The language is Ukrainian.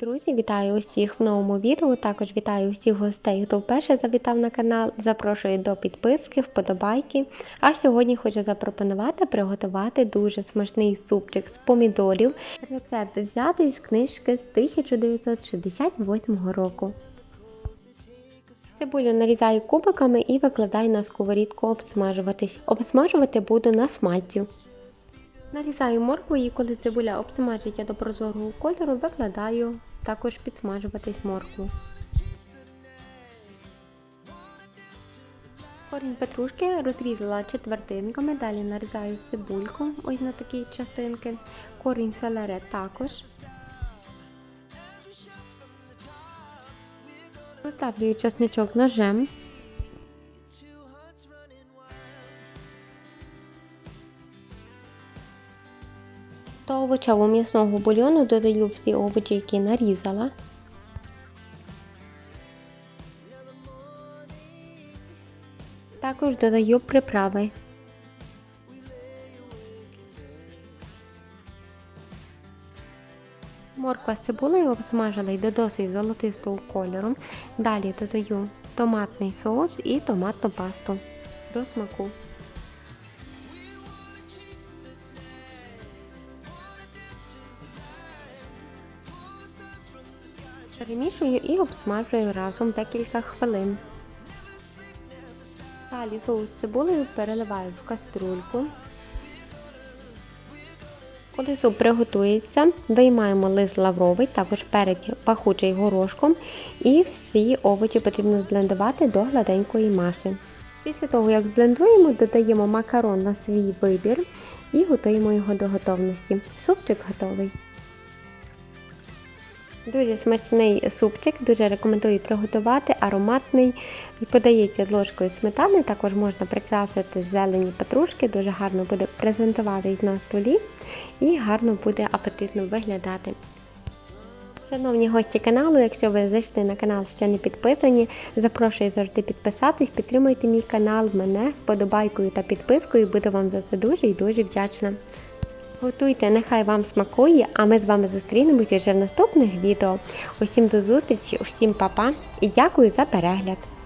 Друзі, вітаю усіх в новому відео. Також вітаю усіх гостей, хто вперше завітав на канал. Запрошую до підписки, вподобайки. А сьогодні хочу запропонувати приготувати дуже смачний супчик з помідорів. Рецепт взятий з книжки з 1968 року. Цибулю нарізаю кубиками і викладаю на сковорідку обсмажуватись. Обсмажувати буду на смальцю. Нарізаю моркву і коли цибуля обсмажиться до прозорого кольору, викладаю також підсмажуватись моркву. Корінь петрушки розрізала четвертинками, далі нарізаю цибульку, ось на такі частинки. Корінь селери також. Розставлюю часничок ножем. До овочевого м'ясного бульйону додаю всі овочі, які нарізала. Також додаю приправи. Морква з цибулею обсмажила й до досить золотистого кольору. Далі додаю томатний соус і томатну пасту до смаку. Перемішую і обсмажую разом декілька хвилин. Далі соус з цибулею переливаю в каструльку. Коли суп приготується, виймаємо лист лавровий, також перець пахучий горошком і всі овочі потрібно зблендувати до гладенької маси. Після того, як зблендуємо, додаємо макарон на свій вибір і готуємо його до готовності. Супчик готовий. Дуже смачний супчик, дуже рекомендую приготувати, ароматний і подається з ложкою сметани. Також можна прикрасити зелені петрушки, дуже гарно буде презентуватись на столі і гарно буде апетитно виглядати. Шановні гості каналу, якщо ви зайшли на канал ще не підписані, запрошую завжди підписатись, підтримуйте мій канал, мене вподобайкою та підпискою, буду вам за це дуже і дуже вдячна. Готуйте, нехай вам смакує, а ми з вами зустрінемося вже в наступних відео. Усім до зустрічі, усім па-па і дякую за перегляд!